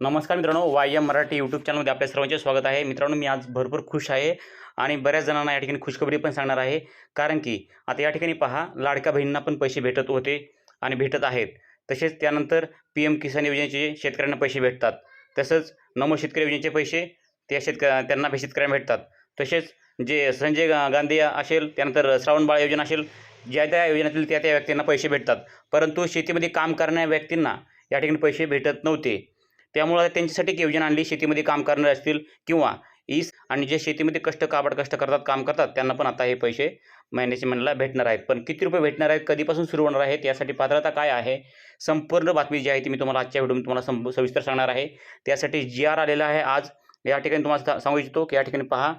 नमस्कार मित्रांनो Y M Marathi YouTube चॅनलमध्ये आपल्या सर्वांचे स्वागत आहे. मित्रांनो मी आज भरपूर खुश आहे आणि बऱ्याच जणांना या ठिकाणी खुशखबरी पण सांगणार आहे. कारण की आता या ठिकाणी पहा लाडक्या बहिणींना पण पैसे भेटत होते आणि भेटत आहेत. तसेच त्यानंतर पी एम किसान योजनेचे शेतकऱ्यांना पैसे भेटतात. तसंच नमो शेतकरी योजनेचे पैसे त्या शेतक त्यांना शेतकऱ्यांना भेटतात. तसेच जे संजय गांधी असेल त्यानंतर श्रावणबाळ योजना असेल ज्या त्या योजनेतील त्या त्या व्यक्तींना पैसे भेटतात. परंतु शेतीमध्ये काम करणाऱ्या व्यक्तींना या ठिकाणी पैसे भेटत नव्हते. त्यामुळं त्यांच्यासाठी एक योजना आणली शेतीमध्ये काम करणारे असतील किंवा ईस आणि जे शेतीमध्ये कष्ट काबड कष्ट करतात काम करतात त्यांना पण आता हे पैसे मॅनेजमेंटला भेटणार आहेत. पण किती रुपये भेटणार आहेत कधीपासून सुरू होणार आहेत यासाठी पात्रता काय आहे? संपूर्ण बातमी जी आहे ती मी तुम्हाला आजच्या व्हिडिओ तुम्हाला सं सविस्तर सांगणार आहे. त्यासाठी जी आर आलेला आहे आज या ठिकाणी तुम्हाला सांगू इच्छितो की या ठिकाणी पहा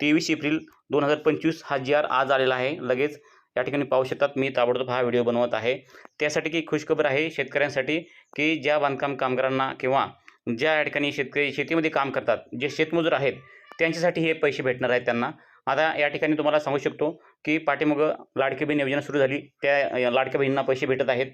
तेवीस एप्रिल दोन हजार पंचवीस हा जी आर आज आलेला आहे. लगेच या ठिकाणी पाहू शकतात मी ताबडतोब हा व्हिडिओ बनवत आहे. त्यासाठी की खुशखबर आहे शेतकऱ्यांसाठी की ज्या बांधकाम कामगारांना किंवा ज्या या ठिकाणी शेतकरी शेतीमध्ये काम करतात जे शेतमजूर आहेत त्यांच्यासाठी हे पैसे भेटणार आहेत त्यांना. आता या ठिकाणी तुम्हाला सांगू शकतो की पाठीमागं लाडकी बहीण योजना सुरू झाली. त्या लाडक्या बहिणींना पैसे भेटत आहेत.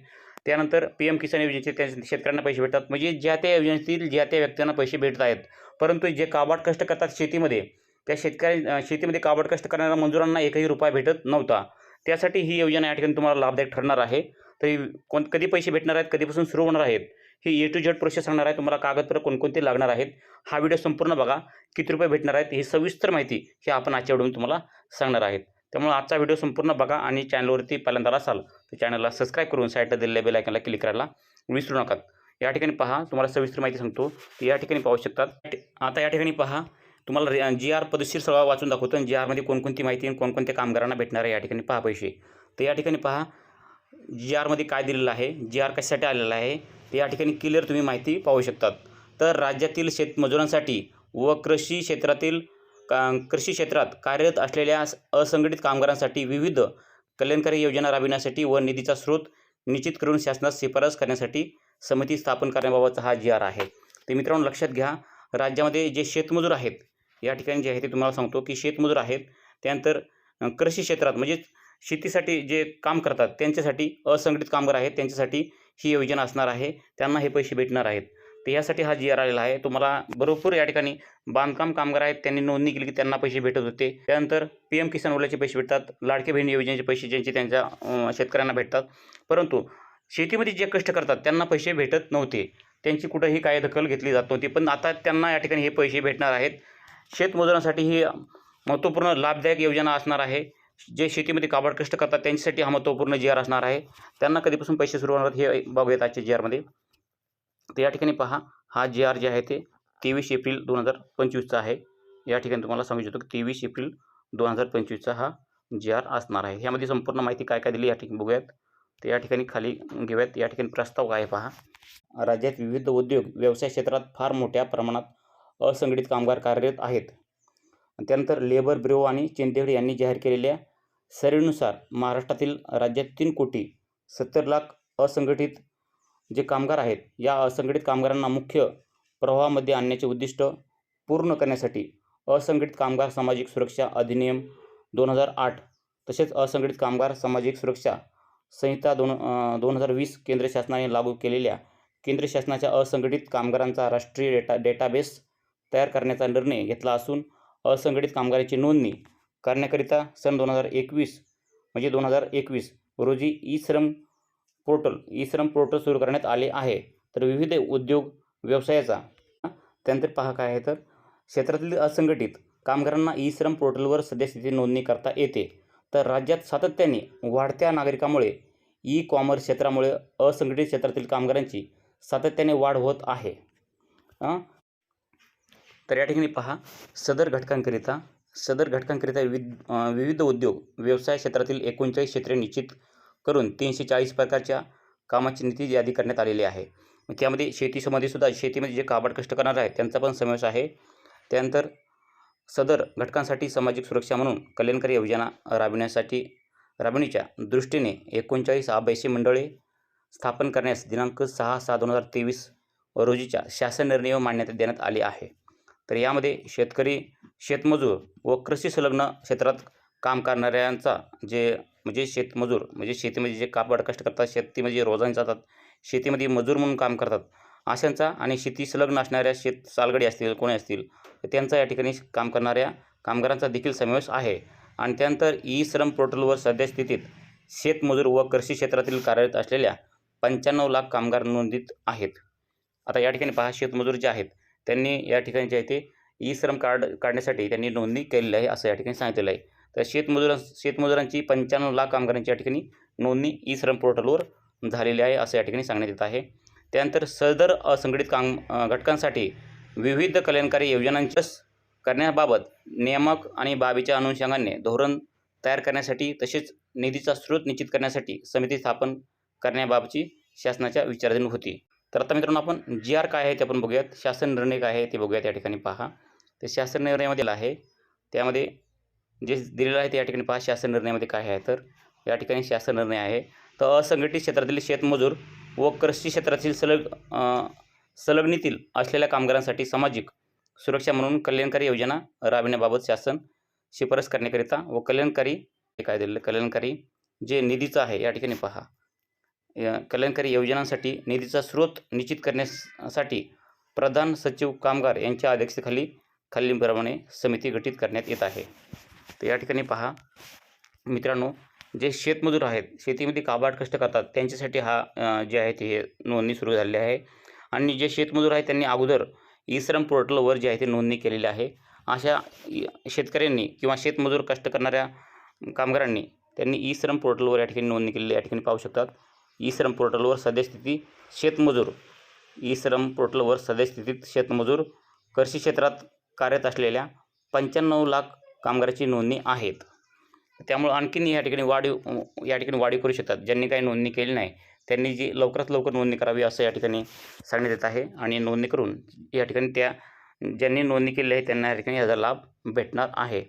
त्यानंतर पी एम किसान योजनेचे त्या शेतकऱ्यांना पैसे भेटतात. म्हणजे ज्या त्या योजनेतील ज्या त्या व्यक्तींना पैसे भेटत आहेत. परंतु जे काबाड कष्ट करतात शेतीमध्ये त्या शेतकरी शेतीमध्ये काबाड कष्ट करणाऱ्या मजुरांना एकही रुपया भेटत नव्हता. त्यासाठी ही योजना या ठिकाणी तुम्हाला लाभदायक ठरणार आहे. तरी कोण कधी पैसे भेटणार आहेत? कधीपासून सुरू होणार आहेत? ही ए टू झेड प्रोसेस सांगणार आहे. तुम्हाला कागदपत्र कोणकोणते लागणार आहेत? हा व्हिडिओ संपूर्ण बघा. किती रुपये भेटणार आहेत? ही सविस्तर माहिती ही आपण आजच्या व्हिडिओ तुम्हाला सांगणार आहेत. त्यामुळे आजचा व्हिडिओ संपूर्ण बघा आणि चॅनलवरती पहिल्यांदा असाल तर चॅनलला सबस्क्राईब करून साईडला दिलेल्या बेल आयकनला क्लिक करायला विसरू नका. या ठिकाणी पहा तुम्हाला सविस्तर माहिती सांगतो. या ठिकाणी पाहू शकतात. आता या ठिकाणी पहा तुम्हाला जी आर पदशीर सगळं वाचून दाखवतो आणि जी आरमध्ये कोणकोणती माहिती आणि कोणकोणत्या कामगारांना भेटणार आहे या ठिकाणी पहा पैसे. तर या ठिकाणी पहा जी आरमध्ये काय दिलेलं आहे? जी आर कशासाठी आलेलं आहे? ते या ठिकाणी क्लिअर तुम्ही माहिती पाहू शकतात. तर राज्यातील शेतमजुरांसाठी व कृषी क्षेत्रातील का कृषी क्षेत्रात कार्यरत असलेल्या असंघटित कामगारांसाठी विविध कल्याणकारी योजना राबविण्यासाठी व निधीचा स्रोत निश्चित करून शासनास शिफारस करण्यासाठी समिती स्थापन करण्याबाबतचा हा जी आर आहे. ते मित्रांनो लक्षात घ्या राज्यामध्ये जे शेतमजूर आहेत या ठिकाणी जे आहे ते तुम्हाला सांगतो की शेतमजूर आहेत त्यानंतर कृषी क्षेत्रात म्हणजे शेतीसाठी जे काम करतात त्यांच्यासाठी असंघटित कामगार आहेत त्यांच्यासाठी ही योजना असणार आहे. त्यांना हे पैसे भेटणार आहेत. तर यासाठी हा जी आर आलेला आहे. तुम्हाला भरपूर या ठिकाणी बांधकाम कामगार आहेत. त्यांनी नोंदणी केली की त्यांना पैसे भेटत होते. त्यानंतर पी एम किसान ओल्याचे पैसे भेटतात. लाडके बहीण योजनेचे पैसे ज्यांचे त्यांच्या शेतकऱ्यांना भेटतात. परंतु शेतीमध्ये जे कष्ट करतात त्यांना पैसे भेटत नव्हते. त्यांची कुठंही काय दखल घेतली जात नव्हती. पण आता त्यांना या ठिकाणी हे पैसे भेटणार आहेत. शेतमजुरांसाठी ही महत्त्वपूर्ण लाभदायक योजना असणार आहे. जे शेतीमध्ये काबाड कष्ट करतात त्यांच्यासाठी हा महत्त्वपूर्ण जी आर असणार आहे. त्यांना कधीपासून पैसे सुरू होणार हे हे बघूयात आजच्या जी आरमध्ये तर या ठिकाणी पहा हा जी आर जे आहे ते तेवीस एप्रिल दोन हजार पंचवीसचा आहे. या ठिकाणी तुम्हाला सांगू इच्छितो की तेवीस एप्रिल दोन हजार पंचवीसचा हा जी आर असणार आहे. ह्यामध्ये संपूर्ण माहिती काय काय दिली या ठिकाणी बघूयात. तर या ठिकाणी खाली घेऊयात. या ठिकाणी प्रस्ताव काय आहे पहा. राज्यात विविध उद्योग व्यवसाय क्षेत्रात फार मोठ्या प्रमाणात असंघटित कामगार कार्यरत आहेत. त्यानंतर लेबर ब्युरो आणि चेंदेगड यांनी जाहीर केलेल्या सर्वेनुसार महाराष्ट्रातील राज्यात तीन कोटी सत्तर लाख असंघटित जे कामगार आहेत या असंघटित कामगारांना मुख्य प्रवाहामध्ये आणण्याचे उद्दिष्ट पूर्ण करण्यासाठी असंघटित कामगार सामाजिक सुरक्षा अधिनियम दोन हजार आठ तसेच असंघटित कामगार सामाजिक सुरक्षा संहिता दोन दोन हजार वीस केंद्र शासनाने लागू केलेल्या केंद्र शासनाच्या असंघटित कामगारांचा राष्ट्रीय डेटा डेटाबेस तयार करण्याचा निर्णय घेतला असून असंघटित कामगाराची नोंदणी करण्याकरिता सन दोन हजार एकवीस म्हणजे दोन हजार एकवीस रोजी ई श्रम पोर्टल ई श्रम पोर्टल सुरू करण्यात आले आहे. तर विविध उद्योग व्यवसायाचा त्यानंतर पहा काय आहे तर क्षेत्रातील असंघटित कामगारांना ई श्रम पोर्टलवर सद्यस्थिती नोंदणी करता येते. तर राज्यात सातत्याने वाढत्या नागरिकामुळे ई कॉमर्स क्षेत्रामुळे असंघटित क्षेत्रातील कामगारांची सातत्याने वाढ होत आहे. तर या ठिकाणी पहा सदर घटकांकरिता सदर घटकांकरिता विविध विविध उद्योग व्यवसाय क्षेत्रातील एकोणचाळीस क्षेत्रे निश्चित करून तीनशे चाळीस प्रकारच्या कामाची नीती यादी करण्यात आलेली आहे. त्यामध्ये शेतीसंबंधीसुद्धा शेतीमध्ये जे काबाड कष्ट करणार आहेत त्यांचा पण समावेश आहे. त्यानंतर सदर घटकांसाठी सामाजिक सुरक्षा म्हणून कल्याणकारी योजना राबविण्यासाठी राबविण्याच्या दृष्टीने एकोणचाळीस आभ्यासी मंडळे स्थापन करण्यास दिनांक सहा सहा दोन हजार तेवीस रोजीच्या शासन निर्णय मान्यता देण्यात आले आहे. तर यामध्ये शेतकरी शेतमजूर व कृषी संलग्न क्षेत्रात काम करणाऱ्यांचा जे म्हणजे शेतमजूर म्हणजे शेतीमध्ये जे कापड कष्ट करतात शेतीमध्ये रोजाने जातात शेतीमध्ये मजूर म्हणून काम करतात अशांचा आणि शेती संलग्न असणाऱ्या शेत सालगडी असतील कोणी असतील तर त्यांचा या ठिकाणी काम करणाऱ्या कामगारांचा देखील समावेश आहे. आणि त्यानंतर ई श्रम पोर्टलवर सद्यस्थितीत शेतमजूर व कृषी क्षेत्रातील कार्यरत असलेल्या पंच्याण्णव लाख कामगार नोंदीत आहेत. आता या ठिकाणी पहा शेतमजूर जे आहेत त्यांनी या ठिकाणी जे आहे ते ई श्रम कार्ड काढण्यासाठी त्यांनी नोंदणी केलेली आहे असं या ठिकाणी सांगितलेलं आहे. तर शेतमजुरां शेतमजुरांची पंच्याण्णव लाख कामगारांची या ठिकाणी नोंदणी ई श्रम पोर्टलवर झालेली आहे असं या ठिकाणी सांगण्यात येत आहे. त्यानंतर सदर असंघटित काम घटकांसाठी विविध कल्याणकारी योजनांच्या करण्याबाबत नियामक आणि बाबीच्या अनुषंगाने धोरण तयार करण्यासाठी तसेच निधीचा स्रोत निश्चित करण्यासाठी समिती स्थापन करण्याबाबतची शासनाच्या विचाराधीन होती. तर आता मित्रांनो आपण जी आर काय आहे ते आपण बघूयात. शासन निर्णय काय आहे ते बघूयात या ठिकाणी पहा. ते शासन निर्णयामध्ये आहे. त्यामध्ये जे दिलेलं आहे ते या ठिकाणी पहा. शासन निर्णयामध्ये काय आहे तर या ठिकाणी शासन निर्णय आहे. तर असंघटित क्षेत्रातील शेतमजूर व कृषी क्षेत्रातील सलग अ, संलग्नीतील असलेल्या कामगारांसाठी सामाजिक सुरक्षा म्हणून कल्याणकारी योजना राबविण्याबाबत शासन शिफारस करण्याकरिता व कल्याणकारी हे काय दिलेलं? कल्याणकारी जे निधीचं आहे या ठिकाणी पहा. कल्याणकारी योजनांसाठी निधीचा स्रोत निश्चित करण्यासाठी प्रधान सचिव कामगार यांच्या अध्यक्षतेखाली खालीलप्रमाणे समिती गठीत करण्यात येत आहे. तर या ठिकाणी पहा. मित्रांनो जे शेतमजूर आहेत शेतीमध्ये काबाड कष्ट करतात त्यांच्यासाठी हा जे आहे ते नोंदणी सुरू झालेली आहे. आणि जे शेतमजूर आहेत त्यांनी अगोदर ई श्रम पोर्टलवर जे आहे ते नोंदणी केलेली आहे. अशा शेतकऱ्यांनी किंवा शेतमजूर कष्ट करणाऱ्या कामगारांनी त्यांनी ई श्रम पोर्टलवर या ठिकाणी नोंदणी केलेली या ठिकाणी पाहू शकतात. ई श्रम पोर्टलवर सद्यस्थिती शेतमजूर. ई श्रम पोर्टलवर सद्यस्थितीत शेतमजूर. कृषी क्षेत्रात कार्यरत असलेल्या पंच्याण्णव लाख कामगाराची नोंदणी आहेत. त्यामुळं आणखीन या ठिकाणी वाढीव या ठिकाणी वाढीव करू शकतात. ज्यांनी काही नोंदणी केली नाही त्यांनी जी लवकरात लवकर नोंदणी करावी असं या ठिकाणी सांगण्यात येत आहे आणि नोंदणी करून या ठिकाणी त्या ज्यांनी नोंदणी केली आहे त्यांना या ठिकाणी याचा लाभ भेटणार आहे.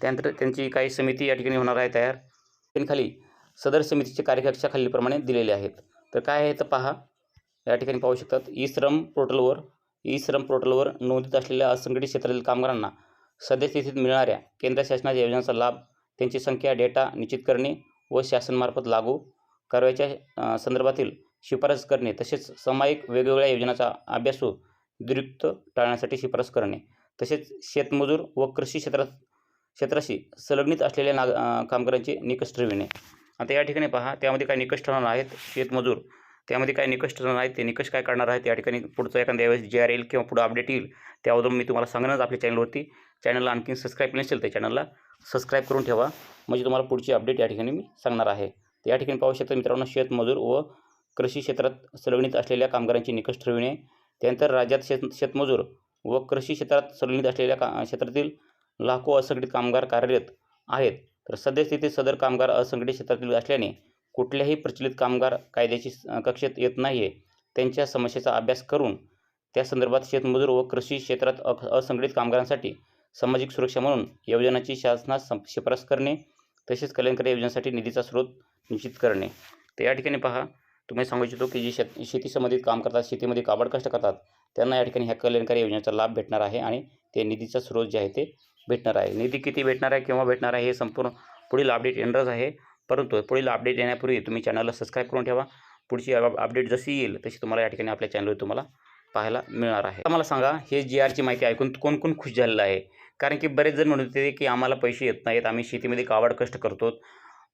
त्यानंतर त्यांची काही समिती या ठिकाणी होणार आहे तयार. त्यांनी खाली सदर समितीचे कार्यकक्षा खालीलप्रमाणे दिलेले आहेत. तर काय आहे तर पहा. या ठिकाणी पाहू शकतात. ई श्रम पोर्टलवर ई श्रम पोर्टलवर नोंदीत असलेल्या असंघटित क्षेत्रातील कामगारांना सद्यस्थितीत मिळणाऱ्या केंद्र शासनाच्या योजनांचा लाभ त्यांची संख्या डेटा निश्चित करणे व शासनमार्फत लागू करावयाच्या संदर्भातील शिफारस करणे तसेच सामायिक वेगवेगळ्या योजनांचा अभ्यासू दुरुक्त टाळण्यासाठी शिफारस करणे तसेच शेतमजूर व कृषी क्षेत्रात क्षेत्राशी संलग्नित असलेल्या नाग कामगारांचे निकष ठरविणे. आता या ठिकाणी पहा त्यामध्ये काय निकष ठरवणार आहेत शेतमजूर. त्यामध्ये काय निकष ठरवणार आहेत ते निकष काय करणार आहेत या ठिकाणी पुढचं एखाद्या वेळेस जे आर येईल किंवा पुढं अपडेट येईल त्याबद्दल मी तुम्हाला सांगणारच आपल्या चॅनलवरती चॅनलला आणखी सबस्क्राईब नसेल तर चॅनलला सबस्क्राईब करून ठेवा. म्हणजे तुम्हाला पुढची अपडेट या ठिकाणी मी सांगणार आहे. तर या ठिकाणी पाहू शकता मित्रांनो शेतमजूर व कृषी क्षेत्रात संलग्नित असलेल्या कामगारांची निकष ठरविणे. त्यानंतर राज्यात शेत शेतमजूर व कृषी क्षेत्रात संलग्नित असलेल्या का क्षेत्रातील लाखो असंघटित कामगार कार्यरत आहेत. तर सद्यस्थितीत सदर कामगार असंघटित क्षेत्रातील असल्याने कुठल्याही प्रचलित कामगार कायद्याची कक्षेत येत नाही आहे त्यांच्या समस्येचा अभ्यास करून त्या संदर्भात शेतमजूर व कृषी क्षेत्रात असंघटित कामगारांसाठी सामाजिक सुरक्षा म्हणून योजनाची शासनास शिफारस करणे तसेच कल्याणकारी योजनांसाठी निधीचा स्रोत निश्चित करणे. तर या ठिकाणी पहा तुम्ही सांगू इच्छितो की जी शेत शेती संबंधित काम करतात शेतीमध्ये काबड कष्ट करतात त्यांना या ठिकाणी ह्या कल्याणकारी योजनेचा लाभ भेटणार आहे आणि ते निधीचा स्रोत जे आहे ते भेटणार आहे. निधी किती भेटणार आहे केव्हा भेटणार आहे हे संपूर्ण पुढील अपडेट येणारच आहे. परंतु पुढील अपडेट येण्यापूर्वी तुम्ही चॅनलला सबस्क्राईब करून ठेवा. पुढची अपडेट जशी येईल तशी तुम्हाला या ठिकाणी आपल्या चॅनलवर तुम्हाला पाहायला मिळणार आहे. आता मला सांगा हे जी आरची माहिती ऐकून कोण कोण खुश झालेलं आहे? कारण की बरेच जण म्हणत होते की आम्हाला पैसे येत नाहीत आम्ही शेतीमध्ये कावड कष्ट करतो.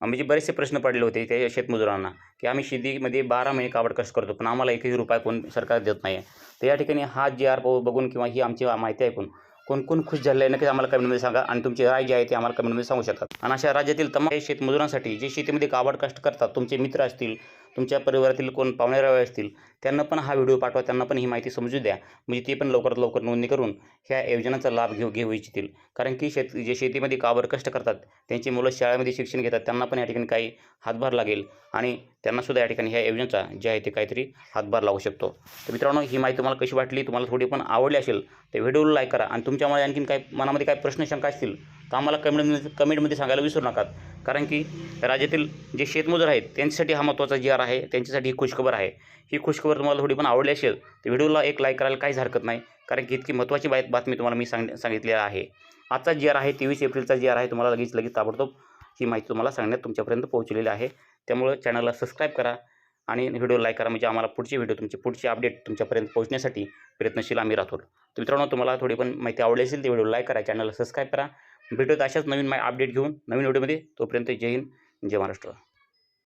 म्हणजे बरेचसे प्रश्न पडले होते त्या शेतमजुरांना की आम्ही शेतीमध्ये बारा महिने कावड कष्ट करतो पण आम्हाला एकही रुपया कोण सरकार देत नाही आहे तर या ठिकाणी हा जी आर बघून किंवा ही आमची माहिती ऐकून कोण कोण खुश झाले आहे नक्कीच आम्हाला कमेंटमध्ये सांगा. आणि तुमची राय जी आहे ते आम्हाला कमेंटमध्ये सांगू शकतात. आणि अशा राज्यातील तमाम शेतमजुरांसाठी जे शेतीमध्ये काबाड कष्ट करतात तुमचे मित्र असतील तुमच्या परिवारातील कोण पाहुणेरावे असतील त्यांना पण हा व्हिडिओ पाठवा त्यांना पण ही माहिती समजू द्या. म्हणजे ते पण लवकरात लवकर नोंदणी करून ह्या योजनांचा लाभ घेऊ घेऊ इच्छितील. कारण की शेत जे शेतीमध्ये काबाड कष्ट करतात त्यांची मुलं शाळेमध्ये शिक्षण घेतात त्यांना पण या ठिकाणी काही हातभार लागेल. आणि त्यांनासुद्धा या ठिकाणी ह्या योजनेचा जे आहे ते काहीतरी हातभार लागू शकतो. तर मित्रांनो ही माहिती तुम्हाला कशी वाटली तुम्हाला थोडी पण आवडली असेल तर व्हिडिओला लाईक करा. आणि तुमच्यामुळे आणखीन काही मनामध्ये काही प्रश्न शंका असतील तर आम्हाला कमेंट कमेंटमध्ये सांगायला विसरू नका. कारण की राज्यातील जे शेतमजूर आहेत त्यांच्यासाठी हा महत्त्वाचा जी आर आहे त्यांच्यासाठी ही खुशखबर आहे. ही खुशखबर तुम्हाला थोडी पण आवडली असेल तर व्हिडिओला एक लाईक करायला काहीच हरकत नाही कारण की इतकी महत्त्वाची बाय बातमी तुम्हाला मी सांग सांगितली आहे. आजचा जी आर आहे तेवीस एप्रिलचा जी आर आहे तुम्हाला लगेच लगेच ताबडतोब ही माहिती तुम्हाला सांगण्यात तुमच्यापर्यंत पोहोचलेली आहे. त्यामुळे चॅनलला सबस्क्राईब करा आणि व्हिडिओ लाईक करा म्हणजे आम्हाला पुढचे व्हिडिओ तुमचे पुढचे अपडेट तुमच्यापर्यंत पोहोचण्यासाठी प्रयत्नशील आम्ही राहतो. तर मित्रांनो तुम्हाला थोडी पण माहिती आवडली असेल ती व्हिडिओ लाईक करा चॅनलला सबस्क्राईब करा भेटूयात अशाच नवीन माय अपडेट घेऊन नवीन व्हिडिओमध्ये तोपर्यंत जय हिंद जय महाराष्ट्र.